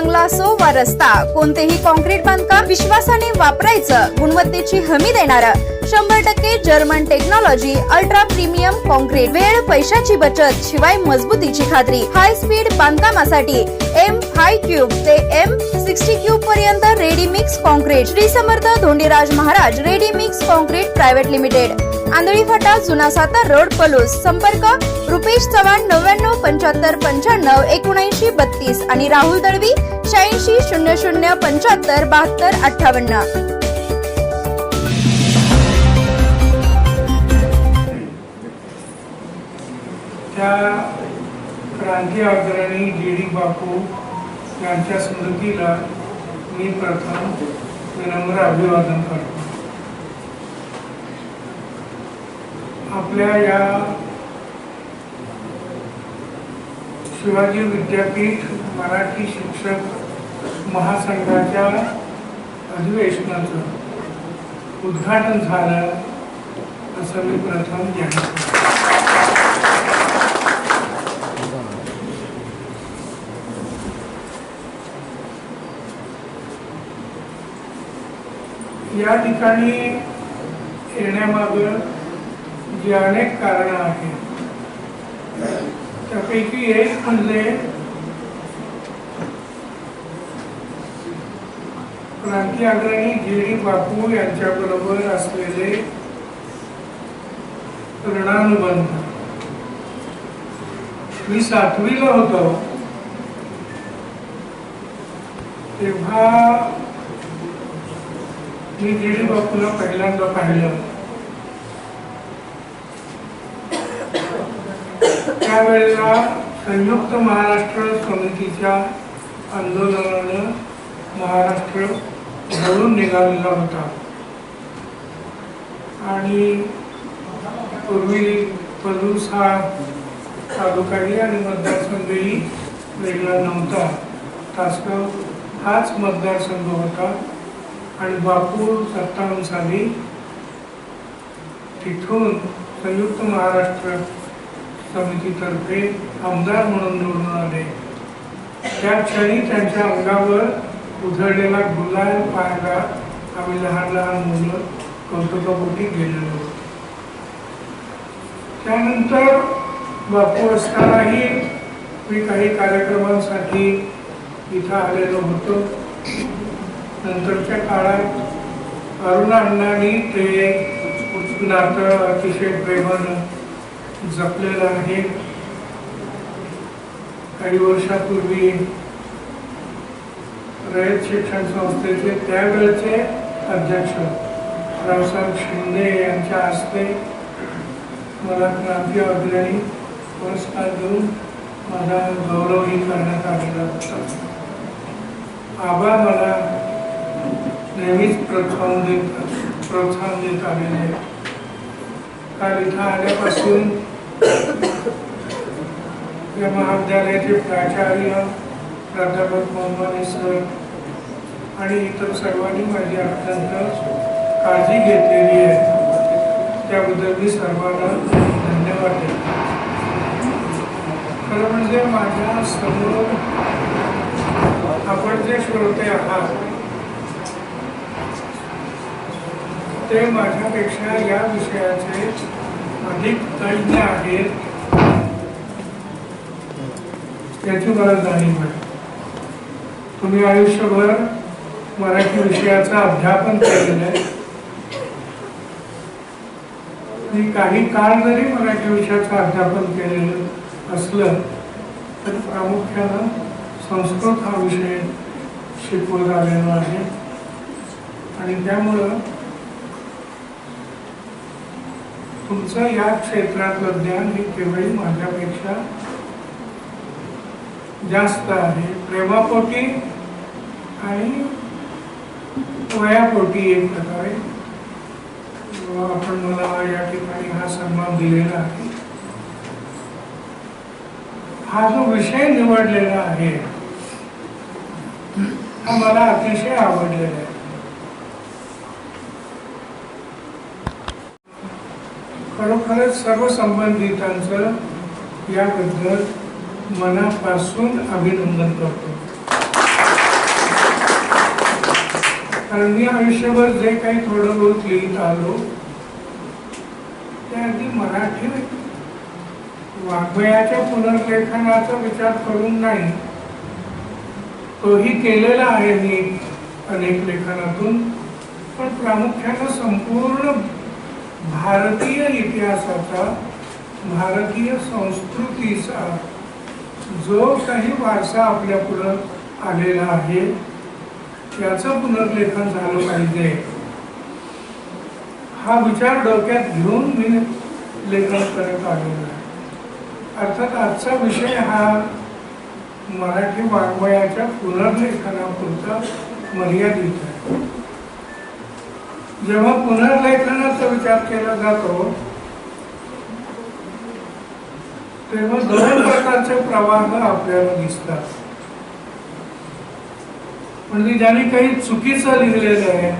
बंगला असो वा रस्ता कोणतेही कॉन्क्रीट बांधकाम विश्वासाने वापरायचं गुणवत्तेची हमी देणार. शंभर टक्के German technology ultra premium concrete वेळ पैशाची बचत शिवाय मजबूतीची खात्री. हाय स्पीड बांधकामासाठी एम हाय क्यूब ते एम सिक्स्टी क्यूब पर्यंत ready mix concrete Shri Samarth Dhondiraj Maharaj ready mix concrete private limited. Andhali Phata जुना सातार रोड पलूस. संपर्क रुपेश चव्हाण नव्याण्णव पंच्याहत्तर पंच्याण्णव एकोणऐंशी बत्तीस. आणि राहुल दळवी शहाऐंशी शून्य शून्य पंच्याहत्तर बहात्तर अठ्ठावन्न. त्या क्रांती अग्रणी डी डी बापू यांच्या स्मृतीला मी प्रथम विनम्र अभिवादन करतो. आपल्या या शिवाजी विद्यापीठ मराठी शिक्षक महासंघाच्या अधिवेशनाचं उद्घाटन झालं असं मी प्रथम जाहीर या ठिकाणी येण्यामागं जी अनेक कारणं आहेत त्यापैकी एक म्हणजे क्रांती अग्रणी गिरी बापू बापू यांच्याबरोबर असलेले ऋणानुबंध. मी सातवीला होतो. तेव्हा मी गिरी बापूला पहिल्यांदा पाहिलं. त्यावेळेला संयुक्त महाराष्ट्र समितीच्या आंदोलनानं महाराष्ट्र घडून निघालेला होता. आणि पूर्वी पलूस हा तालुकाही आणि मतदारसंघही वेगळा नव्हता. तासगाव हाच मतदारसंघ होता. आणि बापू सत्तावन्न साली तिथून संयुक्त महाराष्ट्र समितीतर्फे आमदार म्हणून निवडून आले. त्या क्षणी त्यांच्या अंगावर उधळलेला गुलाल पाहायला आम्ही लहान लहान मुलं कौतुकापोटी गेलेलो. होतो त्यानंतर बापू असतानाही मी काही कार्यक्रमांसाठी इथं आलेलो होतो. नंतरच्या काळात अरुणा अण्णांनी ते नातं अतिशय प्रेमानं जपलेलं आहे काही वर्षापूर्वी रयत शिक्षण संस्थेचे त्यावेळेचे अध्यक्ष रावसाहेब शिंदे यांच्या हस्ते मला क्रांती अग्रणी पुरस्कार देऊन माझा गौरवही करण्यात आलेला होता आबा मला नेहमीच प्रोत्साहन देत प्रोत्साहन देत आलेले आहे. काल इथं आल्यापासून या महाविद्यालयाचे प्राचार्य प्राध्यापक मोहम्मद सर आणि इतर सर्वांनी माझी अत्यंत काळजी घेतलेली आहे. त्याबद्दल मी सर्वांना धन्यवाद देतो. खरं म्हणजे माझ्यासमोर आपण जे श्रोते आहात ते माझ्यापेक्षा या विषयाचे अनेक तज्ज्ञ आहेत. त्याची मला जाणीव आहे तुम्ही आयुष्यभर मराठी विषयाचं अध्यापन केलेलं आहे. मी काही काळ जरी मराठी विषयाचं अध्यापन केलेलं असलं तर प्रामुख्यानं संस्कृत हा विषय शिकवत आलेला आहे. आणि त्यामुळं तुमचं या क्षेत्रातलं ज्ञान हे केवळ माझ्यापेक्षा जास्त आहे. प्रेमापोटी आणि वयापोटी एक प्रकारे. आपण मला या ठिकाणी हा सन्मान दिलेला आहे. हा जो विषय निवडलेला आहे हा मला अतिशय आवडलेला आहे. खरोखरच सर्व संबंधितांचं याबद्दल मनापासून अभिनंदन करतो. कारण मी आयुष्यभर जे काही थोडं बहुत लिहित आलो ते अगदी मराठी वाङ्मयाच्या पुनर्लेखनाचा विचार करून नाही तोही केलेला आहे मी अनेक लेखनातून पण प्रामुख्यानं संपूर्ण भारतीय इतिहासाचा भारतीय संस्कृतीचा जो काही वारसा आपल्या पुढं आलेला आहे त्याचं पुनर्लेखन झालं पाहिजे. हा विचार डोक्यात घेऊन मी लेखन करत आलेलो आहे. अर्थात आजचा विषय हा मराठी वाङ्मयाच्या पुनर्लेखनापुरता मर्यादित आहे. जेव्हा पुनर्लेखनाचा विचार केला जातो तेव्हा दोन प्रकारचे प्रवाह आपल्याला दिसतात. म्हणजे ज्यांनी काही चुकीचं लिहिलेलं आहे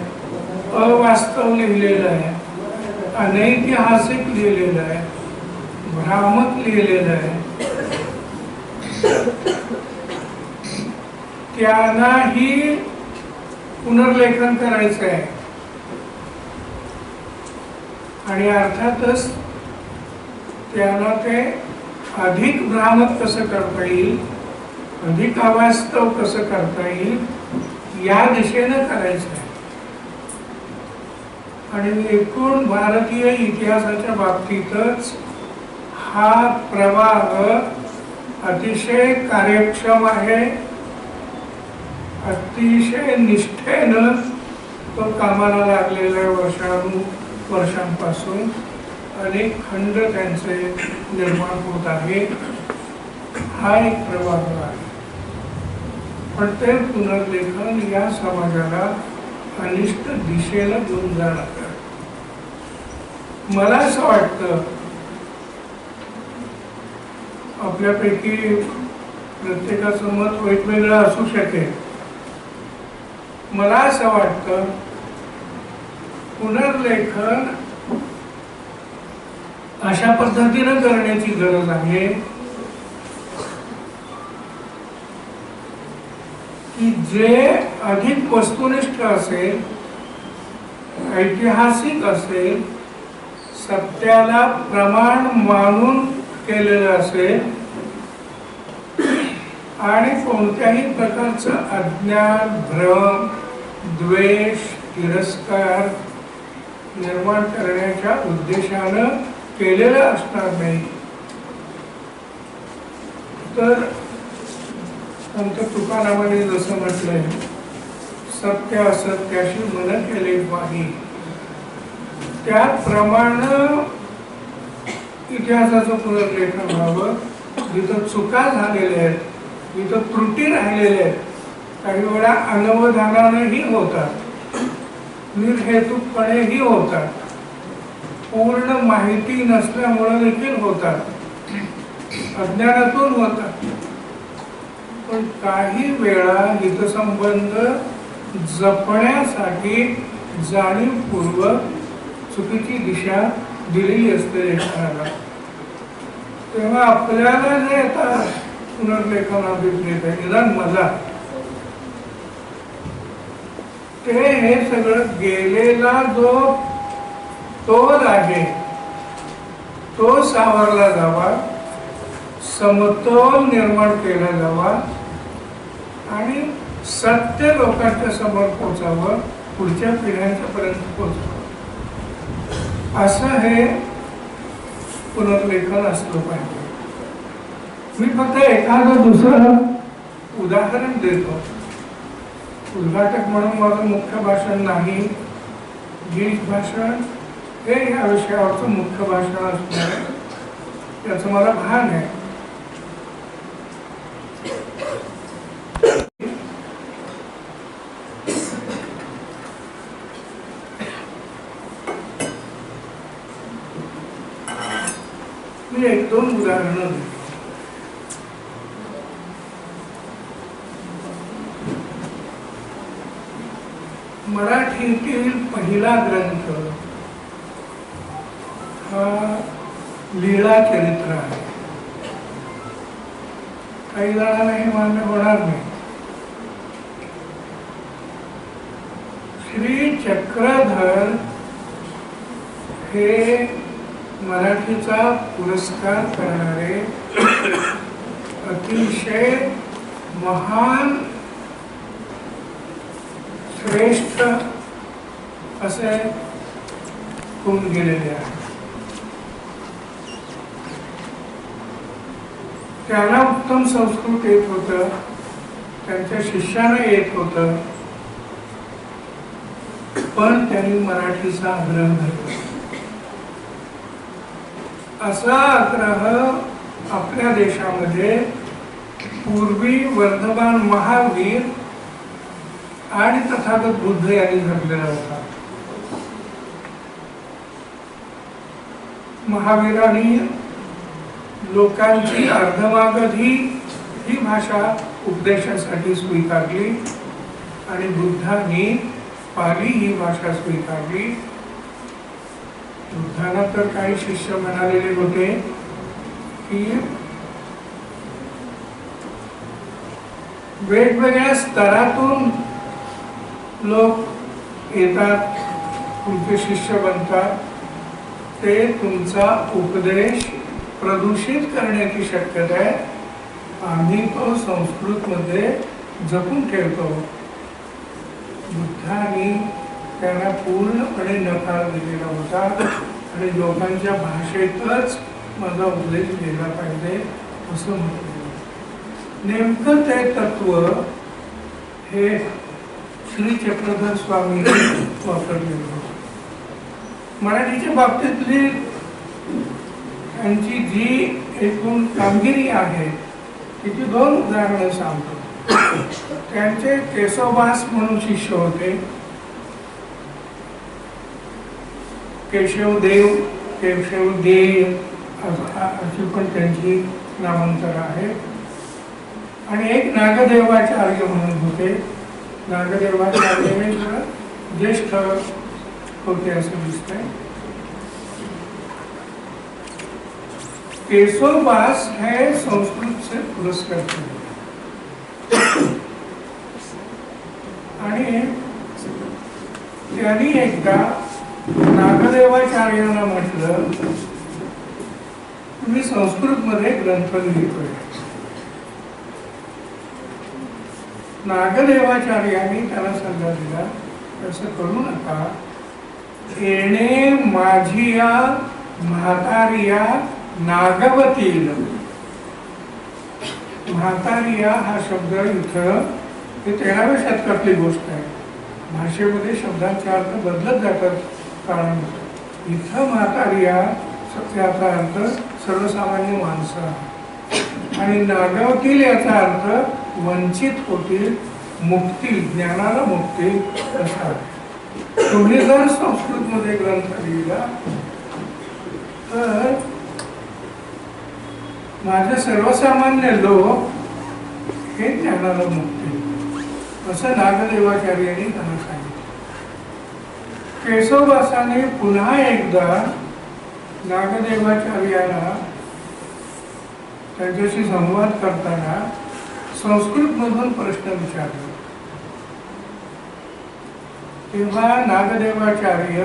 अवास्तव लिहिलेलं आहे अनैतिहासिक लिहिलेलं आहे भ्रामक लिहिलेलं आहे त्यांनाही पुनर्लेखन करायचं आहे. आणि अर्थातच त्यांना ते अधिक भ्रामक कसं करता येईल? अधिक अवास्तव कसं करता येईल? या दिशेनं करायचं आहे. आणि एकूण भारतीय इतिहासाच्या बाबतीतच हा प्रवाह अतिशय कार्यक्षम आहे. अतिशय निष्ठेनं तो कामाला लागलेला आहे वर्षानु वर्षांपासून अनेक खंड त्यांचे निर्माण होत आहे. हा एक प्रवाह आहे. पण ते पुनर्लेखन या समाजाला अनिष्ट दिशेला घेऊन जाणार मला असं वाटतं आपल्यापैकी प्रत्येकाचं मत वेगवेगळं असू शकेल. मला असं वाटतं पुनर्लेखन अशा पद्धतीनं करण्याची गरज आहे. की जे अधिक वस्तुनिष्ठ असेल ऐतिहासिक असेल सत्याला प्रमाण मानून केलेलं असेल आणि कोणत्याही प्रकारचं अज्ञान भ्रम द्वेष तिरस्कार निर्माण करण्याच्या उद्देशानं केलेलं असणार नाही. तर संत तुकारामाने जसं म्हटलंय सत्य असत्याशी मन केले वाही त्याप्रमाणे इतिहासाचं पुनर्लेखन व्हावं. जिथं चुका झालेल्या आहेत जिथं त्रुटी राहिलेल्या आहेत काही वेळा अनवधानानंही होतात. निर्हेतुकपणेही होतात. पूर्ण माहिती नसल्यामुळे देखील होतात. अज्ञानातून होतात. पण काही वेळा हितसंबंध जपण्यासाठी जाणीवपूर्वक चुकीची दिशा दिलेली असते लेखनाला तेव्हा आपल्याला जे आता पुनर्लेखन अभिप्रेत आहे निदान मला ते हे सगळं गेलेला जो तोल आहे तो सावरला जावा समतोल निर्माण केला जावा आणि सत्य लोकांच्या समोर पोचावं पुढच्या पिढ्यांच्या पर्यंत पोचावं असं हे पुनर्लेखन असलं पाहिजे. मी फक्त एखादं दुसरं उदाहरण देतो. उद्घाटक म्हणून माझं मुख्य भाषण नाही गीत भाषण हे या विषयावरचं मुख्य भाषण असणार त्याचं मला भान आहे. मी एक दोन उदाहरणं मराठीतील पहिला ग्रंथ हा लीळा चरित्र आहे. काही जणांना हे मान्य होणार नाही. श्री चक्रधर हे मराठीचा पुरस्कार करणारे अतिशय महान श्रेष्ठ असे होऊन गेलेले आहे त्यांना उत्तम संस्कृत येत होत त्यांच्या शिष्यानं येत होत पण त्यांनी मराठीचा आग्रह धरला. असा आग्रह आपल्या देशामध्ये पूर्वी वर्धमान महावीर आणि तथागत बुद्ध यांनी घडलेला होता. महावीरांनी लोकांची अर्धमागधी ही भाषा उपदेशासाठी स्वीकारली आणि बुद्धांनी पाली ही भाषा स्वीकारली. बुद्धांना तर काही शिष्य म्हणालेले होते की वेगवेगळ्या स्तरातून लोक येतात तुमचे शिष्य बनतात. ते तुमचा उपदेश प्रदूषित करण्याची शक्यता आहे. आम्ही तो संस्कृतमध्ये जपून ठेवतो. बुद्धांनी त्यांना पूर्णपणे नकार दिलेला होता आणि लोकांच्या भाषेतच माझा उल्लेख दिला पाहिजे असं म्हटलं नेमकं ते तत्व हे श्री चक्रधर स्वामी वापरलेलं मराठीच्या बाबतीतली त्यांची जी एकूण कामगिरी आहे तिची दोन उदाहरणं सांगतो. त्यांचे केशवभास म्हणून शिष्य होते. केशवदेव केशवदेव अस- अ- अशी पण त्यांची नामांतर आहे आणि एक नागदेवाचार्य म्हणून होते. नागदेवाचार्य हे ज्येष्ठ होते असं दिसतंय. केशोबास हे संस्कृतचे पुरस्कार आणि त्यांनी एकदा नागदेवाचार्यांना म्हटलं तुम्ही संस्कृतमध्ये ग्रंथ लिहितोय. नागदेवाचार्यांनी त्याला सल्ला दिला. तसं करू नका. येणे माझी या म्हातारिया नागवतील. म्हातारिया हा शब्द इथं हे तेराव्या शतकातली गोष्ट आहे. भाषेमध्ये शब्दांचा अर्थ बदलत जातात कारण इथं म्हातारिया याचा अर्थ सर्वसामान्य माणसं आणि नागवतील याचा अर्थ वंचित होतील मुक्ती ज्ञानाला मुक्ती असा तुम्ही जर संस्कृतमध्ये ग्रंथ लिहिला तर माझे सर्वसामान्य लोक हे ज्ञानाला मुक्ती. असं नागदेवाचार्यांनी त्यांना सांगितलं. केशवदासाने पुन्हा एकदा नागदेवाचार्याला त्यांच्याशी संवाद करताना संस्कृतमधून प्रश्न विचारले. तेव्हा नागदेवाचार्य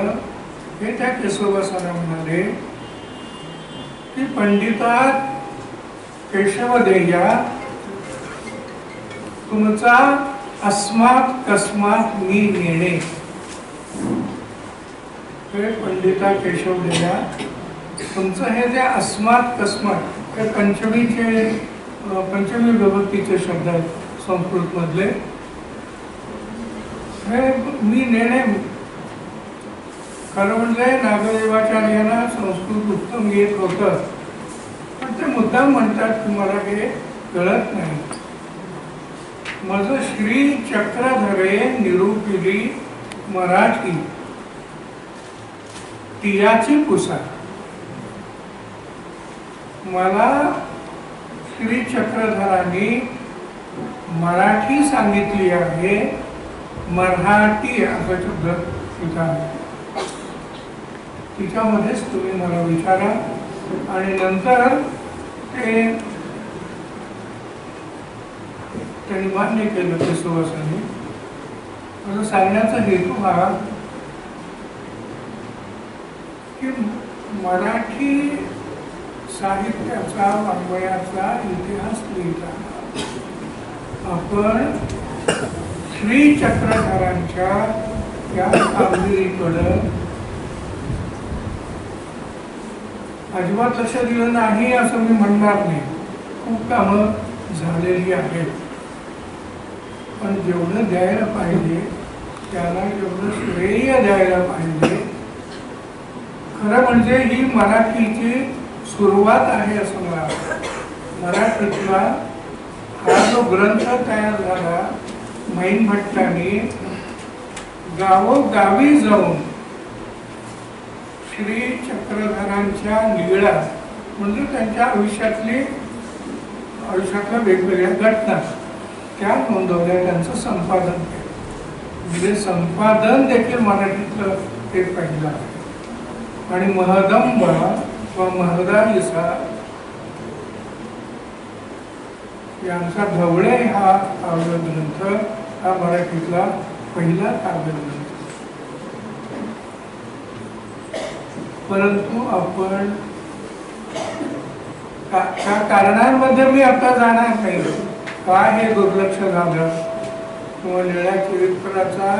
हे त्या केशवदासाला म्हणाले की पंडिता केशवदेया तुमचा अस्मात कस्मात मी नेणे. हे पंडिता केशवदेया तुमचं हे जे अस्मात कस्मात हे पंचमीचे पंचमी विभक्तीचे शब्द आहेत संस्कृतमधले. हे मी नेणे खरं म्हणजे नागदेवाचार्यांना संस्कृत उत्तम येत होतं. पण ते मुद्दाम म्हणतात तुम्हाला हे कळत नाही. माझं श्री चक्रधरे निरूपिली मराठी. तियाची पुसा. मला श्री चक्रधरांनी मराठी सांगितली आहे मराठी असा शब्द तिचा तिच्यामध्येच तुम्ही मला विचारा. आणि नंतर ते त्यांनी मान्य केलं ते सुवासांनी असं सांगण्याचा हेतू हा की मराठी साहित्याचा वाङ्मयाचा इतिहास लिहिताना आपण श्री चक्रधरांच्या या कामगिरीकडं अजिबात लक्ष दिलं नाही असं मी म्हणणार नाही. खूप कामं झालेली आहेत. पण जेवढं द्यायला पाहिजे त्याला जेवढं श्रेय द्यायला पाहिजे खरं म्हणजे ही मराठीची सुरुवात आहे असं मला मराठीतला हा जो ग्रंथ तयार झाला मैन भट्टाने गावोगावी जाऊन श्री चक्रधरांच्या लीळा म्हणजे त्यांच्या आयुष्यातली आयुष्यातल्या वेगवेगळ्या घटना त्या नोंदवल्या त्यांचं संपादन केलं. म्हणजे संपादन देखील मराठीतलं ते पहिलं आणि महदंबा व महदायसा यांचा ढवळे हा काव्यग्रंथ हा मराठीतला पहिला काव्यग्रंथ परंतु आपण त्या कारणांमध्ये मी आता जाणार नाही का हे दुर्लक्ष झालं किंवा निळ्या चरित्राचा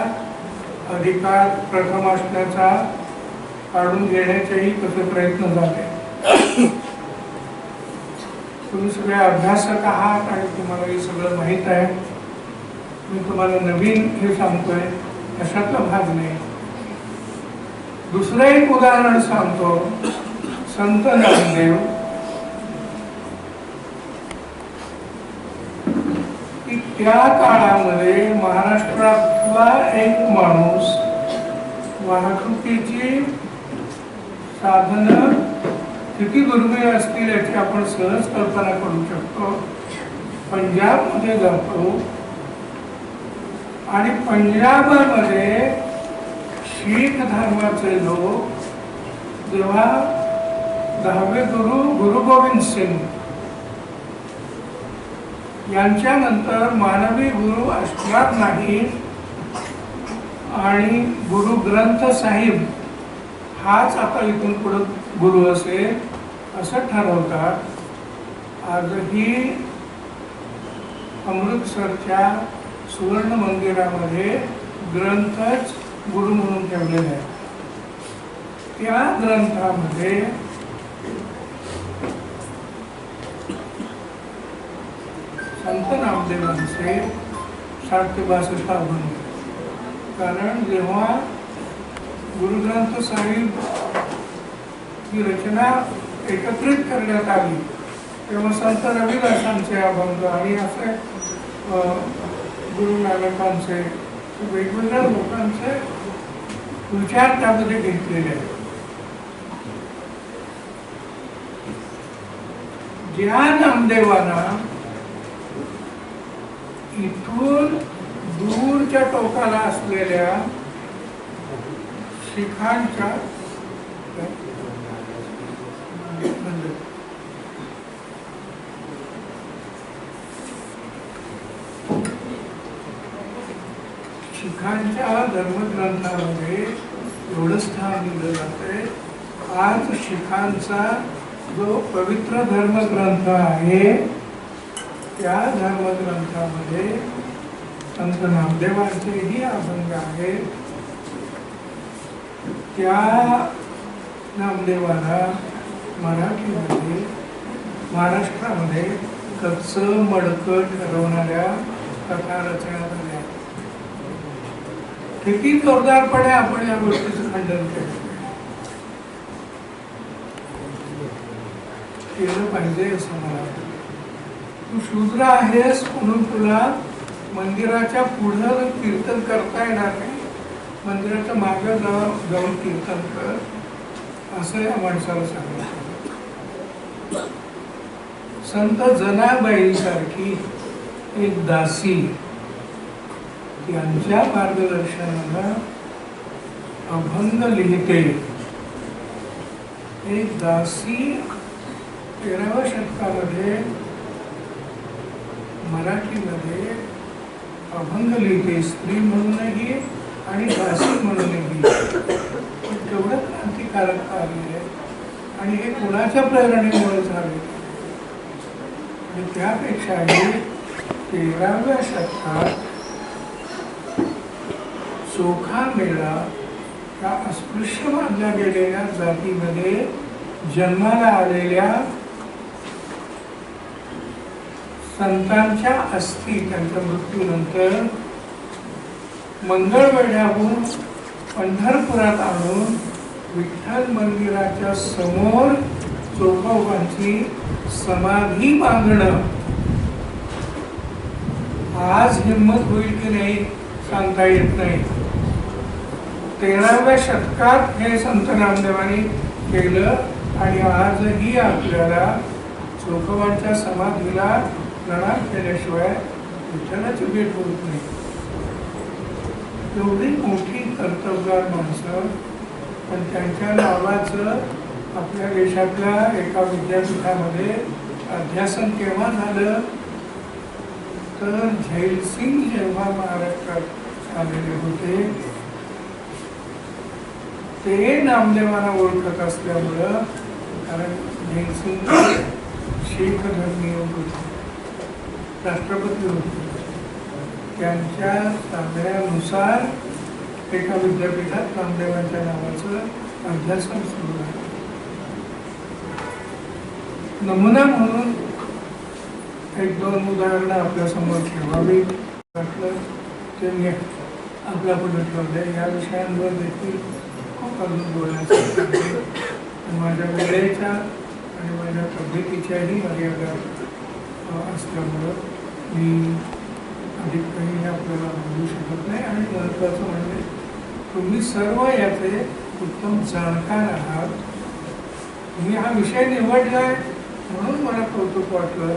अधिकार प्रथम असण्याचा काढून घेण्याचेही तसे प्रयत्न झाले. तुम्ही सगळे अभ्यासक आहात आणि तुम्हाला हे सगळं माहीत आहे. मी तुम्हाला नवीन हे सांगतोय अशातला भाग नाही. दुसरं एक उदाहरण सांगतो. संत नामदेव. की त्या काळामध्ये महाराष्ट्रातला एक माणूस वाहतुकीची साधनं किती दुर्मिळ असतील याची आपण सहज कल्पना करू शकतो. पंजाबमध्ये जातो. आणि पंजाबमध्ये शीख धर्माचे लोक जेव्हा दहावे गुरु गुरु गोविंद सिंग यांच्यानंतर मानवी गुरु असणार नाही आणि गुरु ग्रंथ साहिब हाच आता इथून पुढे गुरु असेल असं ठरवतात. आजही अमृतसरच्या सुवर्ण मंदिरामध्ये ग्रंथच गुरु म्हणून ठेवलेले आहे त्या ग्रंथामध्ये संत नामदेवांचे साठ ते बासष्ट अभंग कारण जेव्हा गुरु ग्रंथ साहिब ही रचना एकत्रित करण्यात आली. तेव्हा संत रविदासांचे अभंग आणि असे गुरु नानकांचे वेगवेगळ्या लोकांचे विचार त्यामध्ये घेतलेले आहेत. ज्या नामदेवांना इथून दूरच्या टोकाला असलेल्या शिखांच्या शिखांच्या धर्मग्रंथामध्ये एवढं स्थान दिलं जाते आज शिखांचा जो पवित्र धर्मग्रंथ आहे त्या धर्मग्रंथामध्ये संत नामदेवांचेही अभंग आहेत. त्या नामदेवाला मराठीमध्ये महाराष्ट्रामध्ये कच्चं मडकं ठरवणाऱ्या कथा रचण्यात आल्या किती जोरदारपणे आपण या गोष्टीचं खंडन केलं. केलं पाहिजे असं मला वाटतं. तू शूद्र आहेस म्हणून तुला मंदिराच्या पुढं कीर्तन करता येणार नाही. मंदिराच्या मागे जाऊन जाऊन कीर्तन कर. असं या माणसाला सांगितलं. संत जनाबाईसारखी एक दासी यांच्या मार्गदर्शनाला अभंग लिहिते. एक दासी तेराव्या शतकामध्ये मराठीमध्ये अभंग लिहिते. स्त्री म्हणूनही आणि भाषिक म्हणून पण तेवढं क्रांतिकारक कार्य आहे. आणि हे कोणाच्या प्रेरणेमुळे झाले? आणि त्यापेक्षाही तेराव्या शतकात चोखा मेळा त्या अस्पृश्य मानल्या गेलेल्या जातीमध्ये जन्माला आलेल्या संतांच्या अस्थी त्यांच्या मृत्यूनंतर मंगळवेढ्याहून पंढरपुरात आणून विठ्ठल मंदिराच्या समोर चोखोबांची समाधी बांधणं. आज हिंमत होईल की नाही सांगता येत नाही. तेराव्या शतकात हे संत रामदेवानी केलं आणि आजही आपल्याला चोखोबांच्या समाधीला प्रणाम केल्याशिवाय विठ्ठलाची भेट होत नाही. एवढी मोठी कर्तबगार माणसं पण त्यांच्या नावाचं आपल्या देशातल्या एका विद्यापीठामध्ये अध्यासन केव्हा झालं? तर झैलसिंग जेव्हा महाराष्ट्रात आलेले होते ते नामदेवाला ओळखत असल्यामुळं कारण झैलसिंग शीख धर्मीय होते राष्ट्रपती होते. त्यांच्या सांगण्यानुसार एका विद्यापीठात नामदेवांच्या नावाचं अभ्यासक्रम सुरू आहे नमुना म्हणून एक दोन उदाहरणं आपल्यासमोर ठेवावी वाटलं. ते मी आपल्या पुढे ठेवले या विषयांवर देखील खूप अजून बोलण्यासाठी माझ्या वेळेच्या आणि माझ्या तब्येतीच्याही मर्यादा असल्यामुळं मी अधिक काही हे आपल्याला मिळू शकत नाही. आणि महत्त्वाचं म्हणजे तुम्ही सर्व याचे उत्तम जाणकार आहात. तुम्ही हा विषय निवडलाय म्हणून मला कौतुक वाटलं.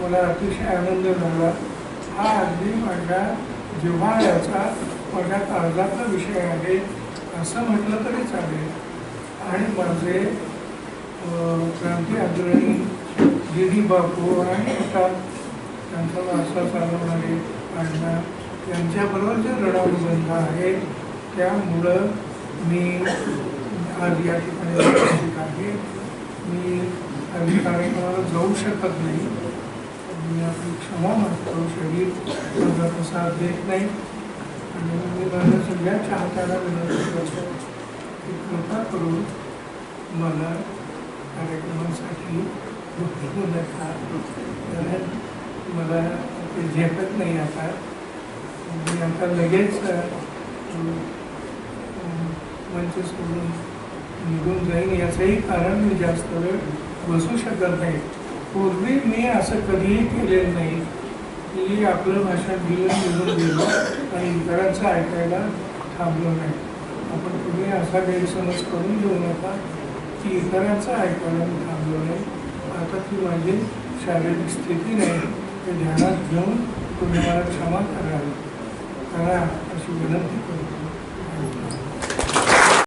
मला अतिशय आनंद झाला. हा अगदी माझ्या जिव्हाळ्याचा माझ्या काळजातला विषय आहे. असं म्हटलं तरी चालेल. आणि माझे क्रांती अग्रणी डी बापू आणि आता त्यांचा वारसा चालवणारे अण्णा यांच्याबरोबर जे लढाऊबंध आहे त्यामुळं मी आज या ठिकाणी आहे. मी अगदी कार्यक्रमाला जाऊ शकत नाही. मी आपली क्षमा मागतो. शरीर माझा तसा देत नाही. आणि मी माझ्या सगळ्या चाहत्याला विनंती करतो की कृपा करून मला कार्यक्रमासाठी नका. कारण मला ते झेपत नाही आता. मी आता लगेच मंच सोडून निघून जाईन याचंही कारण मी जास्त वेळ बसू शकत नाही. पूर्वी मी असं कधीही केलेलं नाही. की आपलं भाषण दिलं निघून गेलं आणि इतरांचं ऐकायला थांबलो नाही. आपण तुम्ही असा गैरसमज करून घेऊ नका की इतरांचं ऐकायला मी थांबलो नाही. आता ती माझी शारीरिक स्थिती नाही. ते ध्यानात घेऊन तुम्ही मला क्षमा करावी करा अशी विनंती करतो